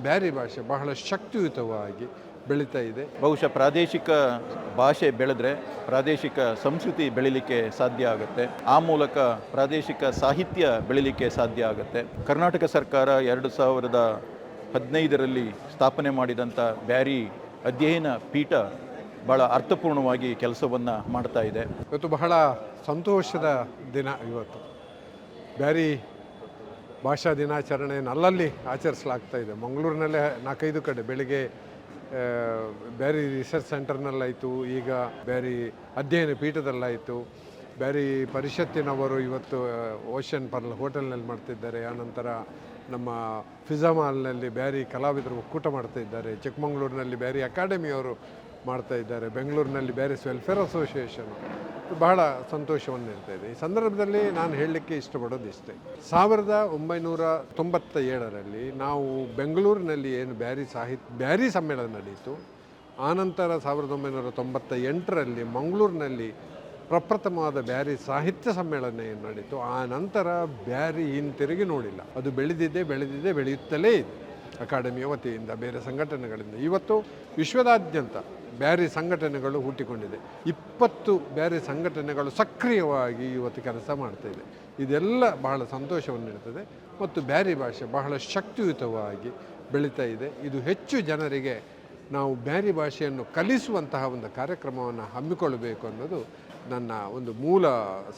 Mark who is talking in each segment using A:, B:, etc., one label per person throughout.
A: ಬ್ಯಾರಿ ಭಾಷೆ ಬಹಳ ಶಕ್ತಿಯುತವಾಗಿ ಬೆಳೀತಾ ಇದೆ.
B: ಬಹುಶಃ ಪ್ರಾದೇಶಿಕ ಭಾಷೆ ಬೆಳೆದ್ರೆ ಪ್ರಾದೇಶಿಕ ಸಂಸ್ಕೃತಿ ಬೆಳಿಲಿಕ್ಕೆ ಸಾಧ್ಯ ಆಗುತ್ತೆ. ಆ ಮೂಲಕ ಪ್ರಾದೇಶಿಕ ಸಾಹಿತ್ಯ ಬೆಳಿಲಿಕ್ಕೆ ಸಾಧ್ಯ ಆಗುತ್ತೆ. ಕರ್ನಾಟಕ ಸರ್ಕಾರ ಎರಡು ಸಾವಿರದ ಹದಿನೈದರಲ್ಲಿ ಸ್ಥಾಪನೆ ಮಾಡಿದಂಥ ಬ್ಯಾರಿ ಅಧ್ಯಯನ ಪೀಠ ಭಾಳ ಅರ್ಥಪೂರ್ಣವಾಗಿ ಕೆಲಸವನ್ನು ಮಾಡ್ತಾ ಇದೆ.
A: ಇವತ್ತು ಬಹಳ ಸಂತೋಷದ ದಿನ ಇವತ್ತು. ಬ್ಯಾರಿ ಭಾಷಾ ದಿನಾಚರಣೆಯನ್ನು ಅಲ್ಲಲ್ಲಿ ಆಚರಿಸಲಾಗ್ತಾ ಇದೆ. ಮಂಗಳೂರಿನಲ್ಲೇ ನಾಲ್ಕೈದು ಕಡೆ ಬೆಳಿಗ್ಗೆ ಬ್ಯಾರಿ ರಿಸರ್ಚ್ ಸೆಂಟರ್ನಲ್ಲಾಯಿತು ಈಗ ಬ್ಯಾರಿ ಅಧ್ಯಯನ ಪೀಠದಲ್ಲಾಯಿತು. ಬ್ಯಾರಿ ಪರಿಷತ್ತಿನವರು ಇವತ್ತು ಓಷನ್ ಪರ್ಲ್ ಹೋಟೆಲ್ನಲ್ಲಿ ಮಾಡ್ತಿದ್ದಾರೆ. ಆನಂತರ ನಮ್ಮ ಫಿಜಾ ಮಾಲ್ನಲ್ಲಿ ಬ್ಯಾರಿ ಕಲಾವಿದರು ಒಕ್ಕೂಟ ಮಾಡ್ತಾ ಇದ್ದಾರೆ. ಚಿಕ್ಕಮಗಳೂರಿನಲ್ಲಿ ಬ್ಯಾರಿ ಅಕಾಡೆಮಿಯವರು ಮಾಡ್ತಾ ಇದ್ದಾರೆ. ಬೆಂಗಳೂರಿನಲ್ಲಿ ಬ್ಯಾರಿಸ್ ವೆಲ್ಫೇರ್ ಅಸೋಸಿಯೇಷನ್ ಬಹಳ ಸಂತೋಷವನ್ನು ನೀಡ್ತಾ ಇದೆ ಈ ಸಂದರ್ಭದಲ್ಲಿ ನಾನು ಹೇಳಲಿಕ್ಕೆ ಇಷ್ಟಪಡೋದು ಇಷ್ಟೇ. ಸಾವಿರದ ಒಂಬೈನೂರ ತೊಂಬತ್ತ ಏಳರಲ್ಲಿ ನಾವು ಬೆಂಗಳೂರಿನಲ್ಲಿ ಏನು ಬ್ಯಾರಿ ಸಾಹಿತ್ಯ ಬ್ಯಾರಿ ಸಮ್ಮೇಳನ ನಡೆಯಿತು. ಆನಂತರ ಸಾವಿರದ ಒಂಬೈನೂರ ತೊಂಬತ್ತ ಎಂಟರಲ್ಲಿ ಮಂಗಳೂರಿನಲ್ಲಿ ಪ್ರಪ್ರಥಮವಾದ ಬ್ಯಾರಿ ಸಾಹಿತ್ಯ ಸಮ್ಮೇಳನ ಏನು ನಡೀತು ಆ ನಂತರ ಬ್ಯಾರಿ ಹಿಂತಿರುಗಿ ನೋಡಿಲ್ಲ. ಅದು ಬೆಳೆದಿದೆ ಬೆಳೆದಿದೆ, ಬೆಳೆಯುತ್ತಲೇ ಇದೆ. ಅಕಾಡೆಮಿಯ ವತಿಯಿಂದ, ಬೇರೆ ಸಂಘಟನೆಗಳಿಂದ. ಇವತ್ತು ವಿಶ್ವದಾದ್ಯಂತ ಬ್ಯಾರಿ ಸಂಘಟನೆಗಳು ಹುಟ್ಟಿಕೊಂಡಿದೆ. ಇಪ್ಪತ್ತು ಬ್ಯಾರಿ ಸಂಘಟನೆಗಳು ಸಕ್ರಿಯವಾಗಿ ಇವತ್ತು ಕೆಲಸ ಮಾಡ್ತಾ ಇದೆ. ಇದೆಲ್ಲ ಬಹಳ ಸಂತೋಷವನ್ನು ನೀಡುತ್ತದೆ ಮತ್ತು ಬ್ಯಾರಿ ಭಾಷೆ ಬಹಳ ಶಕ್ತಿಯುತವಾಗಿ ಬೆಳೀತಾ ಇದೆ. ಇದು ಹೆಚ್ಚು ಜನರಿಗೆ ನಾವು ಬ್ಯಾರಿ ಭಾಷೆಯನ್ನು ಕಲಿಸುವಂತಹ ಒಂದು ಕಾರ್ಯಕ್ರಮವನ್ನು ಹಮ್ಮಿಕೊಳ್ಳಬೇಕು ಅನ್ನೋದು ನನ್ನ ಒಂದು ಮೂಲ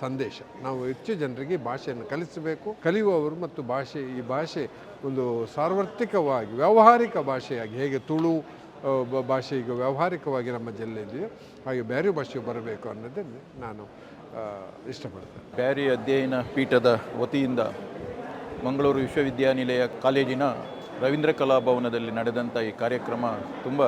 A: ಸಂದೇಶ. ನಾವು ಹೆಚ್ಚು ಜನರಿಗೆ ಭಾಷೆಯನ್ನು ಕಲಿಸಬೇಕು. ಕಲಿಯುವವರು ಮತ್ತು ಭಾಷೆ, ಈ ಭಾಷೆ ಒಂದು ಸಾರ್ವತ್ರಿಕವಾಗಿ ವ್ಯಾವಹಾರಿಕ ಭಾಷೆಯಾಗಿ ಹೇಗೆ ತುಳು ಭಾಷೆ ಈಗ ವ್ಯಾವಹಾರಿಕವಾಗಿ ನಮ್ಮ ಜಿಲ್ಲೆಯಲ್ಲಿ ಹಾಗೆ ಬ್ಯಾರಿ ಭಾಷೆಯು ಬರಬೇಕು ಅನ್ನೋದನ್ನು ನಾನು ಇಷ್ಟಪಡ್ತೇನೆ.
B: ಬ್ಯಾರಿ ಅಧ್ಯಯನ ಪೀಠದ ವತಿಯಿಂದ ಮಂಗಳೂರು ವಿಶ್ವವಿದ್ಯಾನಿಲಯ ಕಾಲೇಜಿನ ರವೀಂದ್ರ ಕಲಾಭವನದಲ್ಲಿ ನಡೆದಂಥ ಈ ಕಾರ್ಯಕ್ರಮ ತುಂಬ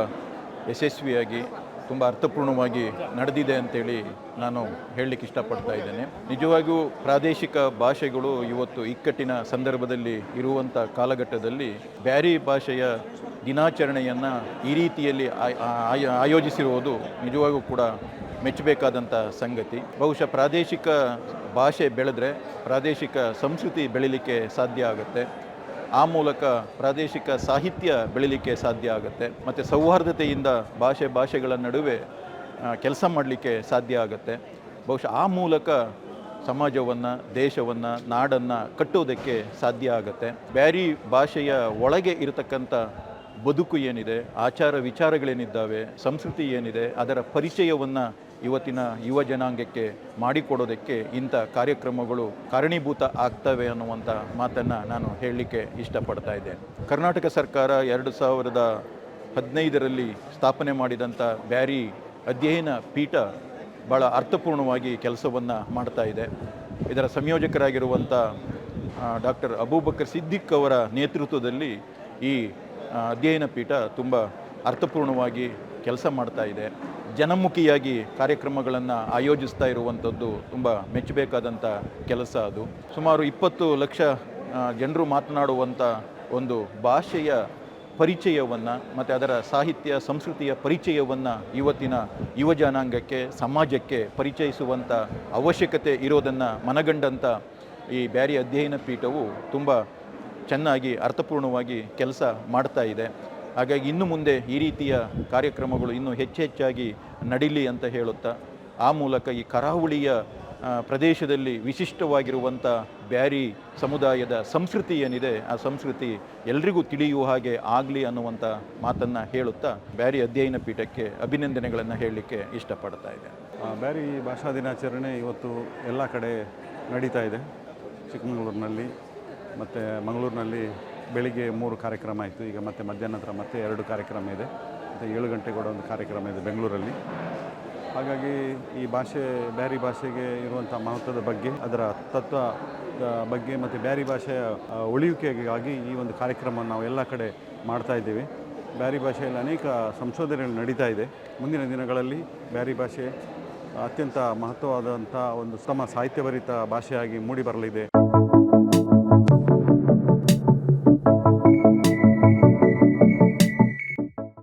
B: ಯಶಸ್ವಿಯಾಗಿ, ತುಂಬ ಅರ್ಥಪೂರ್ಣವಾಗಿ ನಡೆದಿದೆ ಅಂತೇಳಿ ನಾನು ಹೇಳಲಿಕ್ಕೆ ಇಷ್ಟಪಡ್ತಾ ಇದ್ದೇನೆ. ನಿಜವಾಗಿಯೂ ಪ್ರಾದೇಶಿಕ ಭಾಷೆಗಳು ಇವತ್ತು ಇಕ್ಕಟ್ಟಿನ ಸಂದರ್ಭದಲ್ಲಿ ಇರುವಂಥ ಕಾಲಘಟ್ಟದಲ್ಲಿ ಬ್ಯಾರಿ ಭಾಷೆಯ ದಿನಾಚರಣೆಯನ್ನು ಈ ರೀತಿಯಲ್ಲಿ ಆಯ್- ಆಯ್- ಆಯೋಜಿಸಿರುವುದು ನಿಜವಾಗೂ ಕೂಡ ಮೆಚ್ಚಬೇಕಾದಂಥ ಸಂಗತಿ. ಬಹುಶಃ ಪ್ರಾದೇಶಿಕ ಭಾಷೆ ಬೆಳೆದ್ರೆ ಪ್ರಾದೇಶಿಕ ಸಂಸ್ಕೃತಿ ಬೆಳಿಲಿಕ್ಕೆ ಸಾಧ್ಯ ಆಗುತ್ತೆ. ಆ ಮೂಲಕ ಪ್ರಾದೇಶಿಕ ಸಾಹಿತ್ಯ ಬೆಳಿಲಿಕ್ಕೆ ಸಾಧ್ಯ ಆಗುತ್ತೆ. ಮತ್ತು ಸೌಹಾರ್ದತೆಯಿಂದ ಭಾಷೆ ಭಾಷೆಗಳ ನಡುವೆ ಕೆಲಸ ಮಾಡಲಿಕ್ಕೆ ಸಾಧ್ಯ ಆಗುತ್ತೆ. ಬಹುಶಃ ಆ ಮೂಲಕ ಸಮಾಜವನ್ನು, ದೇಶವನ್ನು, ನಾಡನ್ನು ಕಟ್ಟುವುದಕ್ಕೆ ಸಾಧ್ಯ ಆಗುತ್ತೆ. ಬ್ಯಾರಿ ಭಾಷೆಯ ಒಳಗೆ ಇರತಕ್ಕಂಥ ಬದುಕು ಏನಿದೆ, ಆಚಾರ ವಿಚಾರಗಳೇನಿದ್ದಾವೆ, ಸಂಸ್ಕೃತಿ ಏನಿದೆ, ಅದರ ಪರಿಚಯವನ್ನು ಇವತ್ತಿನ ಯುವ ಜನಾಂಗಕ್ಕೆ ಮಾಡಿಕೊಡೋದಕ್ಕೆ ಇಂಥ ಕಾರ್ಯಕ್ರಮಗಳು ಕಾರಣೀಭೂತ ಆಗ್ತವೆ ಅನ್ನುವಂಥ ಮಾತನ್ನು ನಾನು ಹೇಳಲಿಕ್ಕೆ ಇಷ್ಟಪಡ್ತಾ ಇದ್ದೇನೆ. ಕರ್ನಾಟಕ ಸರ್ಕಾರ ಎರಡು ಸಾವಿರದ ಹದಿನೈದರಲ್ಲಿ ಸ್ಥಾಪನೆ ಮಾಡಿದಂಥ ಬ್ಯಾರಿ ಅಧ್ಯಯನ ಪೀಠ ಭಾಳ ಅರ್ಥಪೂರ್ಣವಾಗಿ ಕೆಲಸವನ್ನು ಮಾಡ್ತಾ ಇದೆ. ಇದರ ಸಂಯೋಜಕರಾಗಿರುವಂಥ ಡಾಕ್ಟರ್ ಅಬೂಬಕರ್ ಸಿದ್ದಿಕ್ ಅವರ ನೇತೃತ್ವದಲ್ಲಿ ಈ ಅಧ್ಯಯನ ಪೀಠ ತುಂಬ ಅರ್ಥಪೂರ್ಣವಾಗಿ ಕೆಲಸ ಮಾಡ್ತಾ ಇದೆ. ಜನಮುಖಿಯಾಗಿ ಕಾರ್ಯಕ್ರಮಗಳನ್ನು ಆಯೋಜಿಸ್ತಾ ಇರುವಂಥದ್ದು ತುಂಬ ಮೆಚ್ಚಬೇಕಾದಂಥ ಕೆಲಸ ಅದು. ಸುಮಾರು ಇಪ್ಪತ್ತು ಲಕ್ಷ ಜನರು ಮಾತನಾಡುವಂಥ ಒಂದು ಭಾಷೆಯ ಪರಿಚಯವನ್ನು ಮತ್ತು ಅದರ ಸಾಹಿತ್ಯ, ಸಂಸ್ಕೃತಿಯ ಪರಿಚಯವನ್ನು ಇವತ್ತಿನ ಯುವ ಜನಾಂಗಕ್ಕೆ, ಸಮಾಜಕ್ಕೆ ಪರಿಚಯಿಸುವಂಥ ಅವಶ್ಯಕತೆ ಇರೋದನ್ನು ಮನಗಂಡಂಥ ಈ ಬ್ಯಾರಿ ಅಧ್ಯಯನ ಪೀಠವು ತುಂಬ ಚೆನ್ನಾಗಿ, ಅರ್ಥಪೂರ್ಣವಾಗಿ ಕೆಲಸ ಮಾಡ್ತಾ ಇದೆ. ಹಾಗಾಗಿ ಇನ್ನು ಮುಂದೆ ಈ ರೀತಿಯ ಕಾರ್ಯಕ್ರಮಗಳು ಇನ್ನೂ ಹೆಚ್ಚು ಹೆಚ್ಚಾಗಿ ನಡೀಲಿ ಅಂತ ಹೇಳುತ್ತಾ, ಆ ಮೂಲಕ ಈ ಕರಾವಳಿಯ ಪ್ರದೇಶದಲ್ಲಿ ವಿಶಿಷ್ಟವಾಗಿರುವಂಥ ಬ್ಯಾರಿ ಸಮುದಾಯದ ಸಂಸ್ಕೃತಿ ಏನಿದೆ ಆ ಸಂಸ್ಕೃತಿ ಎಲ್ರಿಗೂ ತಿಳಿಯುವ ಹಾಗೆ ಆಗಲಿ ಅನ್ನುವಂಥ ಮಾತನ್ನು ಹೇಳುತ್ತಾ, ಬ್ಯಾರಿ ಅಧ್ಯಯನ ಪೀಠಕ್ಕೆ ಅಭಿನಂದನೆಗಳನ್ನು ಹೇಳಲಿಕ್ಕೆ ಇಷ್ಟಪಡ್ತಾ ಇದೆ
C: ಬ್ಯಾರಿ ಭಾಷಾ ದಿನಾಚರಣೆ ಇವತ್ತು ಎಲ್ಲ ಕಡೆ ನಡೀತಾ ಇದೆ, ಚಿಕ್ಕಮಗಳೂರಿನಲ್ಲಿ. ಮತ್ತು ಮಂಗಳೂರಿನಲ್ಲಿ ಬೆಳಿಗ್ಗೆ ಮೂರು ಕಾರ್ಯಕ್ರಮ ಆಯಿತು. ಈಗ ಮತ್ತೆ ಮಧ್ಯಾಹ್ನ ನಂತರ ಮತ್ತೆ ಎರಡು ಕಾರ್ಯಕ್ರಮ ಇದೆ. ಮತ್ತು ಏಳು ಗಂಟೆಗೆ ಕೂಡ ಒಂದು ಕಾರ್ಯಕ್ರಮ ಇದೆ ಬೆಂಗಳೂರಲ್ಲಿ. ಹಾಗಾಗಿ ಈ ಭಾಷೆ, ಬ್ಯಾರಿ ಭಾಷೆಗೆ ಇರುವಂಥ ಮಹತ್ವದ ಬಗ್ಗೆ, ಅದರ ತತ್ವ ಬಗ್ಗೆ ಮತ್ತು ಬ್ಯಾರಿ ಭಾಷೆಯ ಉಳಿಯುವಿಕೆಗಾಗಿ ಈ ಒಂದು ಕಾರ್ಯಕ್ರಮವನ್ನು ನಾವು ಎಲ್ಲ ಕಡೆ ಮಾಡ್ತಾ ಇದ್ದೀವಿ. ಬ್ಯಾರಿ ಭಾಷೆಯಲ್ಲಿ ಅನೇಕ ಸಂಶೋಧನೆಗಳು ನಡೀತಾ ಇದೆ. ಮುಂದಿನ ದಿನಗಳಲ್ಲಿ ಬ್ಯಾರಿ ಭಾಷೆ ಅತ್ಯಂತ ಮಹತ್ವವಾದಂಥ ಒಂದು ಉತ್ತಮ ಸಾಹಿತ್ಯಭರಿತ ಭಾಷೆಯಾಗಿ ಮೂಡಿ ಬರಲಿದೆ.